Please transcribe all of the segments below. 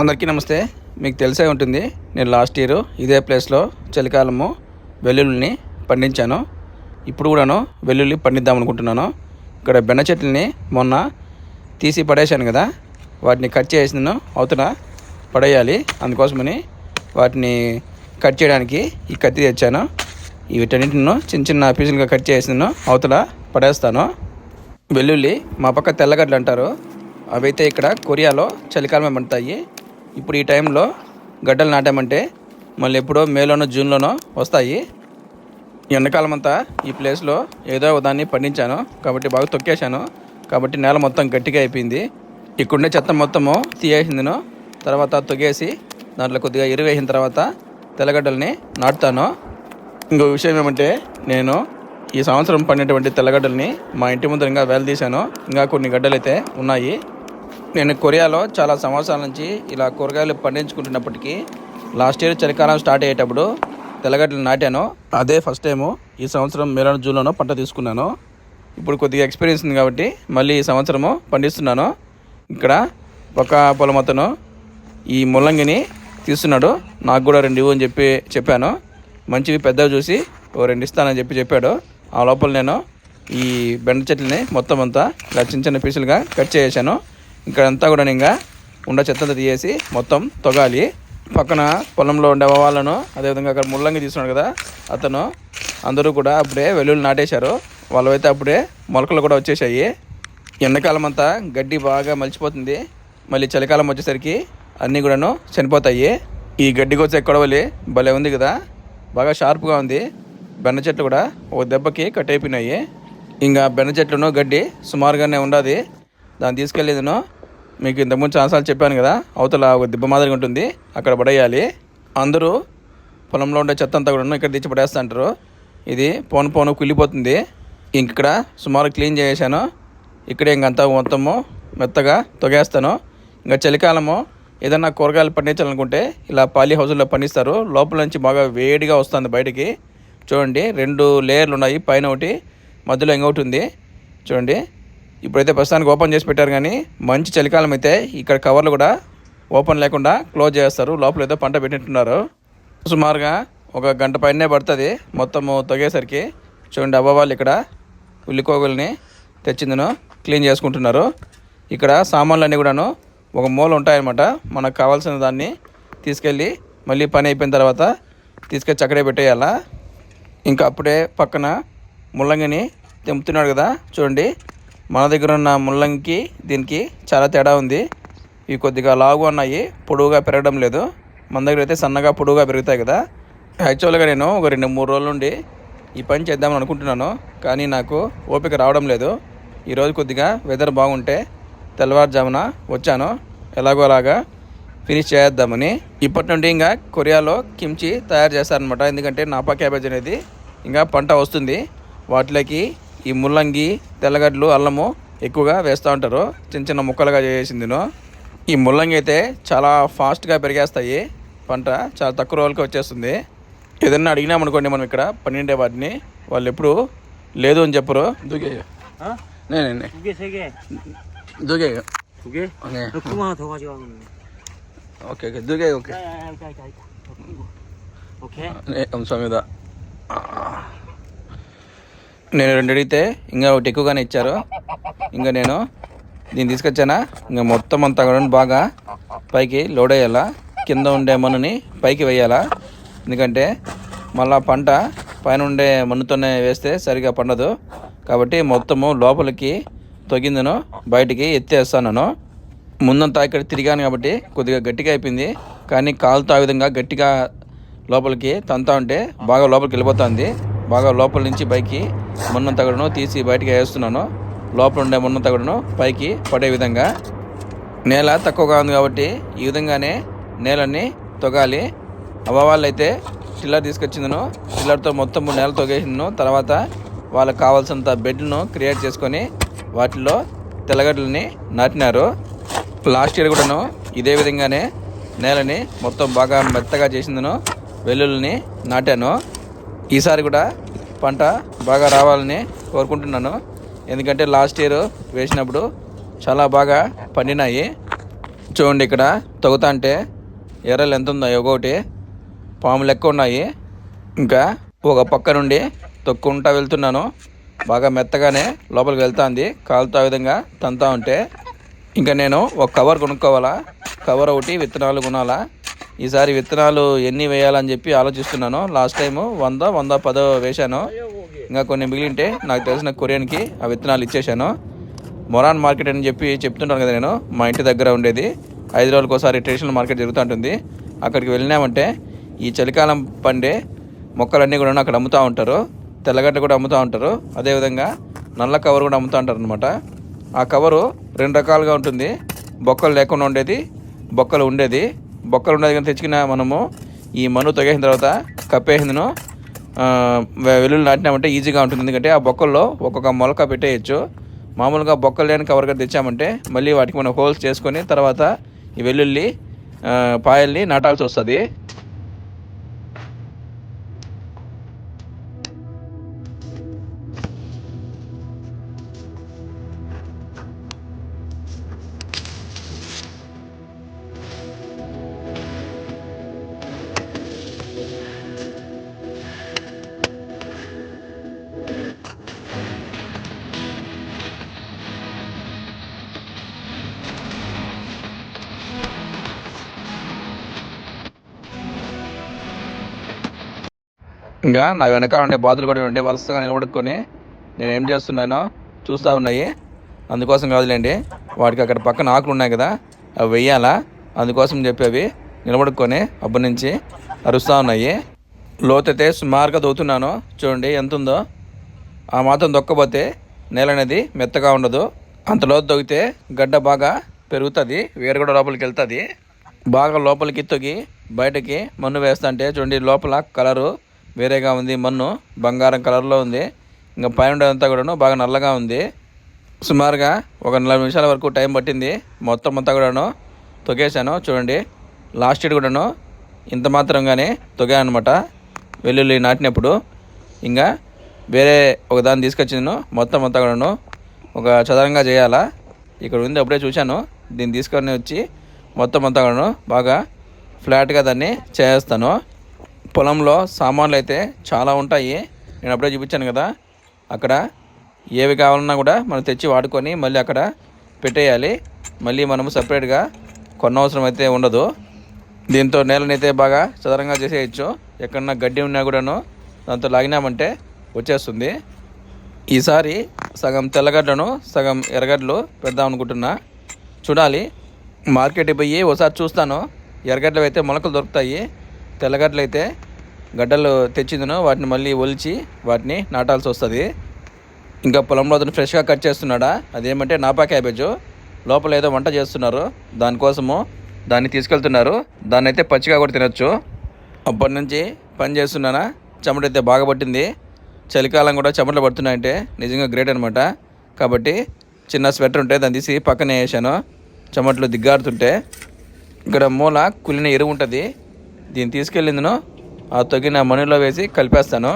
అందరికీ నమస్తే. మీకు తెలిసే ఉంటుంది నేను లాస్ట్ ఇయర్ ఇదే ప్లేస్లో చలికాలము వెల్లుల్లిని పండించాను. ఇప్పుడు కూడాను వెల్లుల్లి పండిద్దాం అనుకుంటున్నాను. ఇక్కడ బెండ చెట్లని మొన్న తీసి పడేశాను కదా వాటిని కట్ చేసిన అవతల పడేయాలి. అందుకోసమని వాటిని కట్ చేయడానికి ఈ కత్తి తెచ్చాను. వీటన్నిటిని చిన్న చిన్న పీసులుగా కట్ చేసిన అవతల పడేస్తాను. వెల్లుల్లి మా పక్క తెల్లగడ్డలు అంటారు. అవైతే ఇక్కడ కొరియాలో చలికాలమే పండుతాయి. ఇప్పుడు ఈ టైంలో గడ్డలు నాటామంటే మళ్ళీ ఎప్పుడో మేలోనో జూన్లోనో వస్తాయి. ఎండాకాలం అంతా ఈ ప్లేస్లో ఏదో ఒక దాన్ని పండించాను. కాబట్టి బాగా తొక్కేశాను. కాబట్టి నేల మొత్తం గట్టిగా అయిపోయింది. ఇక్కడుండే చెత్త మొత్తము తీయేసిందిను. తర్వాత తొగేసి దాంట్లో కొద్దిగా ఎరువు వేసిన తర్వాత తెల్లగడ్డల్ని నాటుతాను. ఇంకో విషయం ఏమంటే నేను ఈ సంవత్సరం పండినటువంటి తెల్లగడ్డల్ని మా ఇంటి ముందర ఇంకా వేలదీశాను ఇంకా కొన్ని గడ్డలు అయితే ఉన్నాయి. నేను కొరియాలో చాలా సంవత్సరాల నుంచి ఇలా కూరగాయలు పండించుకుంటున్నప్పటికీ లాస్ట్ ఇయర్ చలికాలం స్టార్ట్ అయ్యేటప్పుడు తెల్లగడ్డలు నాటాను. అదే ఫస్ట్ టైము ఈ సంవత్సరం మేలోన జూన్లోనో పంట తీసుకున్నాను. ఇప్పుడు కొద్దిగా ఎక్స్పీరియన్స్ ఉంది కాబట్టి మళ్ళీ ఈ సంవత్సరము పండిస్తున్నాను. ఇక్కడ ఒక పొలం అతను ఈ ముల్లంగిని తీస్తున్నాడు. నాకు కూడా రెండు ఇవ్వు అని చెప్పి చెప్పాను. మంచివి పెద్దవి చూసి ఓ రెండు ఇస్తానని చెప్పి చెప్పాడు. ఆ లోపల నేను ఈ బెండ చెట్లని మొత్తం అంతా ఇలా చిన్న చిన్న పీసులుగా కట్ చేసాను ఇక్కడంతా కూడా ఇంకా ఉండ చెత్తంతా తీసేసి మొత్తం తొగాలి. పక్కన పొలంలో ఉండే వాళ్ళను అదేవిధంగా అక్కడ ముల్లంగి తీసుకున్నాడు కదా అతను అందరూ కూడా అప్పుడే వెల్లుల్లి నాటేశారు. వాళ్ళవైతే అప్పుడే మొలకలు కూడా వచ్చేసాయి ఎండాకాలం అంతా గడ్డి బాగా మలిచిపోతుంది. మళ్ళీ చలికాలం వచ్చేసరికి అన్నీ కూడాను చనిపోతాయి. ఈ గడ్డికి వచ్చే కొడవలి భలే ఉంది కదా బాగా షార్ప్గా ఉంది. బెండ చెట్లు కూడా ఒక దెబ్బకి కట్ అయిపోయినాయి ఇంకా బెండ చెట్లను గడ్డి సుమారుగానే ఉండదు. దాన్ని తీసుకెళ్ళేదను మీకు ఇంతకుముందు చాలాసార్లు చెప్పాను కదా అవతల ఒక దిబ్బ మాదిరిగా ఉంటుంది అక్కడ పడేయాలి. అందరూ పొలంలో ఉండే చెత్త అంతా కూడా ఇక్కడ తెచ్చి పడేస్తుంటారు ఇది పోను పోను కుళ్ళిపోతుంది. ఇంక ఇక్కడ సుమారు క్లీన్ చేసాను ఇక్కడే ఇంకంతా మొత్తము మెత్తగా తొగేస్తాను. ఇంకా చలికాలము ఏదన్నా కూరగాయలు పండించాలనుకుంటే ఇలా పాలీ హౌజుల్లో పండిస్తారు. లోపల నుంచి బాగా వేడిగా వస్తుంది బయటికి. చూడండి రెండు లేయర్లు ఉన్నాయి పైన ఒకటి మధ్యలో ఇంకొకటి ఉంది. చూడండి. ఇప్పుడైతే ప్రస్తుతానికి ఓపెన్ చేసి పెట్టారు కానీ మంచి చలికాలం అయితే ఇక్కడ కవర్లు కూడా ఓపెన్ లేకుండా క్లోజ్ చేస్తారు. లోపల ఏదో పంట పెట్టినట్టున్నారు. సుమారుగా ఒక గంట పైనే పడుతుంది. మొత్తము తొగేసరికి చూడండి అవ్వ వాళ్ళు ఇక్కడ ఉల్లికోగుల్ని తెచ్చిందను క్లీన్ చేసుకుంటున్నారు. ఇక్కడ సామాన్లన్నీ కూడాను ఒక మూల ఉంటాయన్నమాట. మనకు కావాల్సిన దాన్ని తీసుకెళ్ళి మళ్ళీ పని అయిపోయిన తర్వాత తీసుకెళ్ళి అక్కడే పెట్టేయాలా. ఇంకా అప్పుడే పక్కన ముల్లంగిని తెంపుతున్నాడు కదా చూడండి. మన దగ్గర ఉన్న ముల్లంకి దీనికి చాలా తేడా ఉంది. ఇవి కొద్దిగా లావుగా ఉన్నాయి పొడవుగా పెరగడం లేదు. మన దగ్గర అయితే సన్నగా పొడవుగా పెరుగుతాయి కదా. యాక్చువల్గా నేను ఒక రెండు మూడు రోజుల నుండి ఈ పని చేద్దామని అనుకుంటున్నాను. కానీ నాకు ఓపిక రావడం లేదు. ఈరోజు కొద్దిగా వెదర్ బాగుంటే తెల్లవారుజామున వచ్చాను. ఎలాగో అలాగా ఫినిష్ చేద్దామని. ఇప్పటి నుండి ఇంకా కొరియాలో కిమ్చి తయారు చేస్తారనమాట ఎందుకంటే నాపా క్యాబేజ్ అనేది ఇంకా పంట వస్తుంది. వాటిలోకి ఈ ముల్లంగి తెల్లగడ్డలు అల్లము ఎక్కువగా వేస్తూ ఉంటారు చిన్న చిన్న ముక్కలుగా చేసిందిను ఈ ముల్లంగి అయితే చాలా ఫాస్ట్గా పెరిగేస్తాయి పంట చాలా తక్కువ రోజులకి వచ్చేస్తుంది ఏదన్నా అడిగినామనుకోండి మనం ఇక్కడ పన్నెండే వాటిని వాళ్ళు ఎప్పుడు లేదు అని చెప్పరు దూకే నేనే దూకే ఓకే ఓకే దూకే ఓకే ఓకే అంశం మీద నేను రెండు అడిగితే ఇంకా ఒకటి ఎక్కువగానే ఇచ్చారు. ఇంకా నేను దీన్ని తీసుకొచ్చానా? ఇంకా మొత్తం అంతా కూడా బాగా పైకి లోడ్ అయ్యాలా కింద ఉండే మన్నుని పైకి వేయాలా? ఎందుకంటే మళ్ళా పంట పైన ఉండే మన్నుతోనే వేస్తే సరిగా పండదు. కాబట్టి మొత్తము లోపలికి తొగిందను బయటికి ఎత్తేస్తాను ముందంతా ఇక్కడ తిరిగాను కాబట్టి కొద్దిగా గట్టిగా అయిపోయింది. కానీ కాలుతో ఆ విధంగా గట్టిగా లోపలికి తంతా ఉంటే బాగా లోపలికి వెళ్ళిపోతుంది. బాగా లోపల నుంచి పైకి మున్నంతా కూడాను తీసి బయటికి వేస్తున్నాను. లోపల ఉండే మున్నంతా కూడాను పైకి పడే విధంగా. నేల తక్కువగా ఉంది కాబట్టి ఈ విధంగానే నేలని తొగాలి. అవ్వవాళ్ళు అయితే టిల్లర్ తీసుకొచ్చిందను. టిల్లర్తో మొత్తం నేల తొగేసిందను. తర్వాత వాళ్ళకి కావాల్సినంత బెడ్ను క్రియేట్ చేసుకొని వాటిలో తెల్లగడ్డలని నాటినారు. లాస్ట్ ఇయర్ కూడాను ఇదే విధంగానే నేలని మొత్తం బాగా మెత్తగా చేసిందను. వెల్లుల్ని నాటాను. ఈసారి కూడా పంట బాగా రావాలని కోరుకుంటున్నాను. ఎందుకంటే లాస్ట్ ఇయర్ వేసినప్పుడు చాలా బాగా పండినాయి. చూడండి ఇక్కడ తగుతా అంటే ఎర్రలు ఎంత ఉందో ఒకటి. పాము లెక్క ఉన్నాయి. ఇంకా ఒక పక్క నుండి తొక్కుంటా వెళ్తున్నాను. బాగా మెత్తగానే లోపలికి వెళ్తాంది. కాలుతో విధంగా తంతా ఉంటే. ఇంకా నేను ఒక కవర్ కొనుక్కోవాలా? కవర్ ఒకటి విత్తనాలు కొనాలా? ఈసారి విత్తనాలు ఎన్ని వేయాలని చెప్పి ఆలోచిస్తున్నాను. లాస్ట్ టైము వంద వంద పదో వేశాను. ఇంకా కొన్ని మిగిలింటే నాకు తెలిసిన కొరియన్కి ఆ విత్తనాలు ఇచ్చేశాను. మొరాన్ మార్కెట్ అని చెప్పి చెప్తుంటాను కదా నేను మా ఇంటి దగ్గర ఉండేది. ఐదు రోజులకు ఒకసారి ట్రెడిషనల్ మార్కెట్ జరుగుతూ ఉంటుంది. అక్కడికి వెళ్ళినామంటే ఈ చలికాలం పండే మొక్కలన్నీ కూడా అక్కడ అమ్ముతూ ఉంటారు. తెల్లగడ్డ కూడా అమ్ముతూ ఉంటారు. అదేవిధంగా నల్ల కవర్ కూడా అమ్ముతూ ఉంటారు అనమాట ఆ కవరు రెండు రకాలుగా ఉంటుంది. బొక్కలు లేకుండా ఉండేది బొక్కలు ఉండేది. బొక్కలు ఉండేది కానీ తెచ్చుకున్న మనము. ఈ మన్ను తొగేసిన తర్వాత కప్పేసిందను. ఆ, వెల్లుల్లి నాటినామంటే ఈజీగా ఉంటుంది. ఎందుకంటే ఆ బొక్కల్లో ఒక్కొక్క మొలక పెట్టేయచ్చు. మామూలుగా బొక్కలు లేని కవర్గా తెచ్చామంటే మళ్ళీ వాటికి మనం హోల్స్ చేసుకొని తర్వాత ఈ వెల్లుల్లి పాయల్ని నాటాల్సి వస్తుంది. ఇంకా నా వెనక ఉండే బాతులు కూడా ఉండే వరుసగా నిలబడుకొని నేను ఏం చేస్తున్నానో చూస్తూ ఉన్నాయి. అందుకోసం కాదులేండి వాటికి అక్కడ పక్కన ఆకులు ఉన్నాయి కదా అవి వెయ్యాలా? అందుకోసం చెప్పి అవి నిలబడుకొని అప్పటి నుంచి అరుస్తూ ఉన్నాయి. లోతైతే సుమారుగా దొవుతున్నాను చూడండి ఎంత ఉందో ఆ మాత్రం దొక్కపోతే నేల అనేది మెత్తగా ఉండదు. అంత లోతు దొక్కితే గడ్డ బాగా పెరుగుతుంది వేరు కూడా లోపలికి వెళ్తుంది. బాగా లోపలికి తొగి బయటకి మన్ను వేస్తుంటే చూడండి లోపల కలరు వేరేగా ఉంది మన్ను బంగారం కలర్లో ఉంది. ఇంకా పైన ఉండేదంతా కూడాను బాగా నల్లగా ఉంది. సుమారుగా ఒక నలభై నిమిషాల వరకు టైం పట్టింది. మొత్తం అంతా కూడాను తొగేశాను చూడండి. లాస్ట్ ఇయర్ కూడాను ఇంత మాత్రంగానే తొగాను అనమాట వెల్లుల్లి నాటినప్పుడు. ఇంకా వేరే ఒక దాన్ని తీసుకొచ్చింది మొత్తం అంతా కూడాను ఒక చదరంగా చేయాలా? ఇక్కడ ఉంది అప్పుడే చూశాను. దీన్ని తీసుకొని వచ్చి మొత్తం అంతా కూడాను బాగా ఫ్లాట్గా దాన్ని చేస్తాను. పొలంలో సామాన్లు అయితే చాలా ఉంటాయి. నేను అప్పుడే చూపించాను కదా. అక్కడ ఏవి కావాలన్నా కూడా మనం తెచ్చి వాడుకొని మళ్ళీ అక్కడ పెట్టేయాలి. మళ్ళీ మనము సపరేట్గా కొనవసరం అయితే ఉండదు. దీంతో నేలనైతే బాగా చదరంగా చేసేయచ్చు. ఎక్కడన్నా గడ్డి ఉన్నా కూడాను దాంతో లాగినామంటే వచ్చేస్తుంది. ఈసారి సగం తెల్లగడ్డను సగం ఎర్రగడ్డలు పెడదాం అనుకుంటున్నా. చూడాలి. మార్కెట్కి పోయి ఒకసారి చూస్తాను. ఎర్రగడ్డలు అయితే మొలకలు దొరుకుతాయి. తెల్లగడ్డలు అయితే గడ్డలు తెచ్చిందినో వాటిని మళ్ళీ ఒలిచి వాటిని నాటాల్సి వస్తుంది. ఇంకా పొలంలో అతను ఫ్రెష్గా కట్ చేస్తున్నాడా? అదేమంటే నాపా క్యాబేజు. లోపల ఏదో వంట చేస్తున్నారు. దానికోసము దాన్ని తీసుకెళ్తున్నారు. దాన్ని అయితే పచ్చిగా కూడా తినొచ్చు. అప్పటి నుంచి పని చేస్తున్నానా? చెమట అయితే బాగా పట్టింది. చలికాలం కూడా చెమటలు పడుతున్నాయంటే నిజంగా గ్రేట్ అనమాట కాబట్టి చిన్న స్వెటర్ ఉంటే దాన్ని తీసి పక్కనే వేసాను. చెమటలు దిగ్గారుతుంటే. ఇక్కడ మూల కులిన ఎరువు ఉంటుంది. దీన్ని తీసుకెళ్ళిందను ఆ తొగిన మణిలో వేసి కలిపేస్తాను.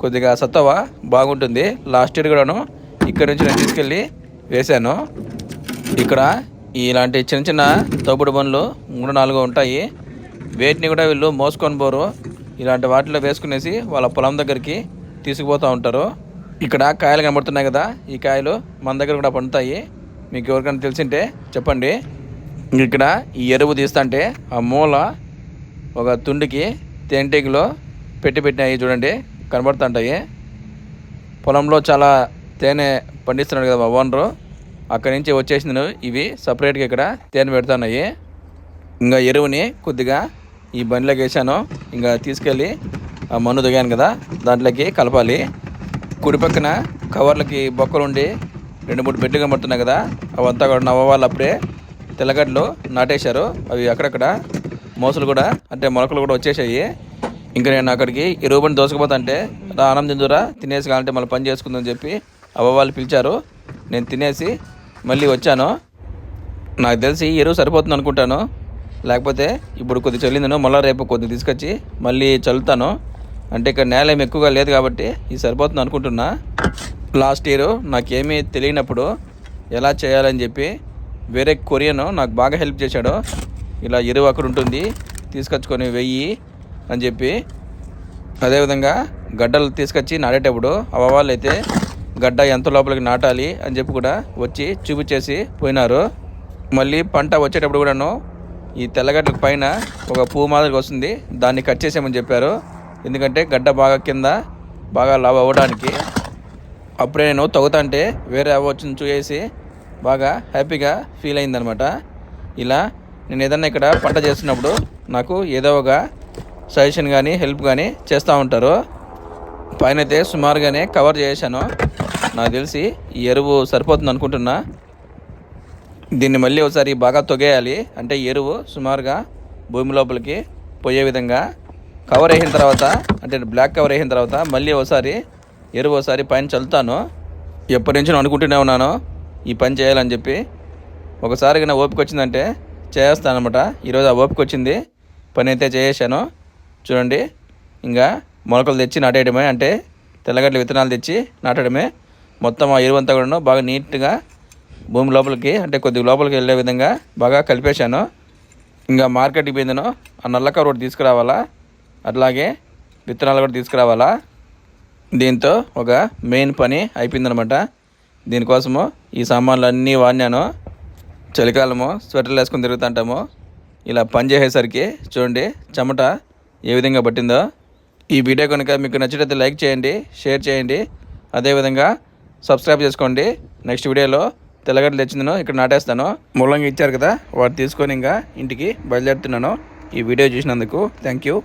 కొద్దిగా సత్తవ బాగుంటుంది. లాస్ట్ ఇయర్ కూడాను ఇక్కడ నుంచి నేను తీసుకెళ్ళి వేశాను ఇక్కడ ఇలాంటి చిన్న చిన్న తోపుడు బండ్లు మూడు నాలుగు ఉంటాయి. వేటిని కూడా వీళ్ళు మోసుకొని పోరు. ఇలాంటి వాటిలో వేసుకునేసి వాళ్ళ పొలం దగ్గరికి తీసుకుపోతూ ఉంటారు. ఇక్కడ కాయలు కనబడుతున్నాయి కదా ఈ కాయలు మన దగ్గర కూడా పండుతాయి. మీకు ఎవరికైనా తెలిసింటే చెప్పండి. ఇక్కడ ఈ ఎరువు తీస్తుంటే ఆ మూల ఒక తుండికి తేనెటీగలో పెట్టి పెట్టినాయి చూడండి కనబడుతుంటాయి. పొలంలో చాలా తేనె పండిస్తున్నాడు కదా ఓనరు. అక్కడి నుంచి వచ్చేసిన ఇవి సపరేట్గా ఇక్కడ తేనె పెడుతున్నాయి. ఇంకా ఎరువుని కొద్దిగా ఈ బండిలోకి వేసాను ఇంకా తీసుకెళ్ళి ఆ మన్ను దిగాను కదా దాంట్లోకి కలపాలి. కుడి పక్కన కవర్లకి బొక్కలు ఉండి రెండు మూడు బెడ్లు కనబడుతున్నాయి కదా అవంతా కూడా నవ్వాలి అప్పుడే తెల్లగడ్డలు నాటేశారు. అవి అక్కడక్కడ మోసలు కూడా అంటే మొలకలు కూడా వచ్చేసాయి. ఇంకా నేను అక్కడికి ఎరువు బండి దోసుకుపోతుంటే రా ఆనందం తిందురా తినేసి కావాలంటే మళ్ళీ పని చేసుకుందని చెప్పి అవ్వ వాళ్ళు పిలిచారు. నేను తినేసి మళ్ళీ వచ్చాను. నాకు తెలిసి ఎరువు సరిపోతుంది అనుకుంటాను. లేకపోతే ఇప్పుడు కొద్ది చల్లిందను మళ్ళీ రేపు కొద్ది తీసుకొచ్చి మళ్ళీ చల్లుతాను. అంటే ఇక్కడ నేల ఏమి ఎక్కువగా లేదు కాబట్టి ఇది సరిపోతుంది అనుకుంటున్నా. లాస్ట్ ఇయర్ నాకేమీ తెలియనప్పుడు ఎలా చేయాలని చెప్పి వేరే కొరియన్ నాకు బాగా హెల్ప్ చేశాడు. ఇలా ఎరువు అక్కడ ఉంటుంది తీసుకొచ్చుకొని వెయ్యి అని చెప్పి. అదేవిధంగా గడ్డలు తీసుకొచ్చి నాటేటప్పుడు అవ్వాళ్ళు అయితే గడ్డ ఎంత లోపలికి నాటాలి అని చెప్పి కూడా వచ్చి చూపించేసి పోయినారు. మళ్ళీ పంట వచ్చేటప్పుడు కూడాను ఈ తెల్లగడ్డల పైన ఒక పువ్వు మాదిరిగా వస్తుంది దాన్ని కట్ చేసామని చెప్పారు. ఎందుకంటే గడ్డ బాగా కింద బాగా లాభ అవ్వడానికి అప్పుడే నేను తగ్గుతాంటే వేరే అవ్వచ్చుని చూసేసి బాగా హ్యాపీగా ఫీల్ అయిందనమాట. ఇలా నేను ఏదన్నా ఇక్కడ పంట చేస్తున్నప్పుడు నాకు ఏదో ఒక సజెషన్ కానీ హెల్ప్ కానీ చేస్తూ ఉంటారు. పైన అయితే సుమారుగానే కవర్ చేశాను. నాకు తెలిసి ఈ ఎరువు సరిపోతుంది అనుకుంటున్నా. దీన్ని మళ్ళీ ఒకసారి బాగా తొగేయాలి. అంటే ఎరువు సుమారుగా భూమి లోపలికి పోయే విధంగా కవర్ వేసిన తర్వాత అంటే బ్లాక్ కవర్ వేసిన తర్వాత మళ్ళీ ఒకసారి ఎరువు ఒకసారి పైన చల్లుతాను. ఎప్పటి నుంచి అనుకుంటూనే ఉన్నాను. ఈ పని చేయాలని చెప్పి. ఒకసారి నా ఓపిక వచ్చిందంటే చేస్తాను అనమాట ఈరోజు ఆ ఓపిక వచ్చింది పని అయితే చేసేసాను చూడండి. ఇంకా మొలకలు తెచ్చి నాటేయడమే. అంటే తెల్లగడ్డల విత్తనాలు తెచ్చి నాటడమే. మొత్తం ఆ ఎరువు అంతా కూడా బాగా నీట్గా భూమి లోపలికి అంటే కొద్దిగా లోపలికి వెళ్ళే విధంగా బాగా కలిపేశాను. ఇంకా మార్కెట్కి పోయిందను. ఆ నల్లక కవర్ తీసుకురావాలా? అట్లాగే విత్తనాలు కూడా తీసుకురావాలా? దీంతో ఒక మెయిన్ పని అయిపోయిందనమాట దీనికోసము ఈ సామాన్లు అన్నీ వాడినాను. చలికాలము స్వెటర్లు వేసుకొని తిరుగుతుంటాము ఇలా పని చేసేసరికి చూడండి చెమట ఏ విధంగా పట్టిందో. ఈ వీడియో కనుక మీకు నచ్చినట్లయితే లైక్ చేయండి షేర్ చేయండి అదేవిధంగా సబ్స్క్రైబ్ చేసుకోండి. నెక్స్ట్ వీడియోలో తెల్లగడ్డలు తెచ్చిందను ఇక్కడ నాటేస్తాను మూలంగా ఇచ్చారు కదా వాటి తీసుకొని ఇంకా ఇంటికి బయలుదేరుతున్నాను. ఈ వీడియో చూసినందుకు థ్యాంక్ యూ.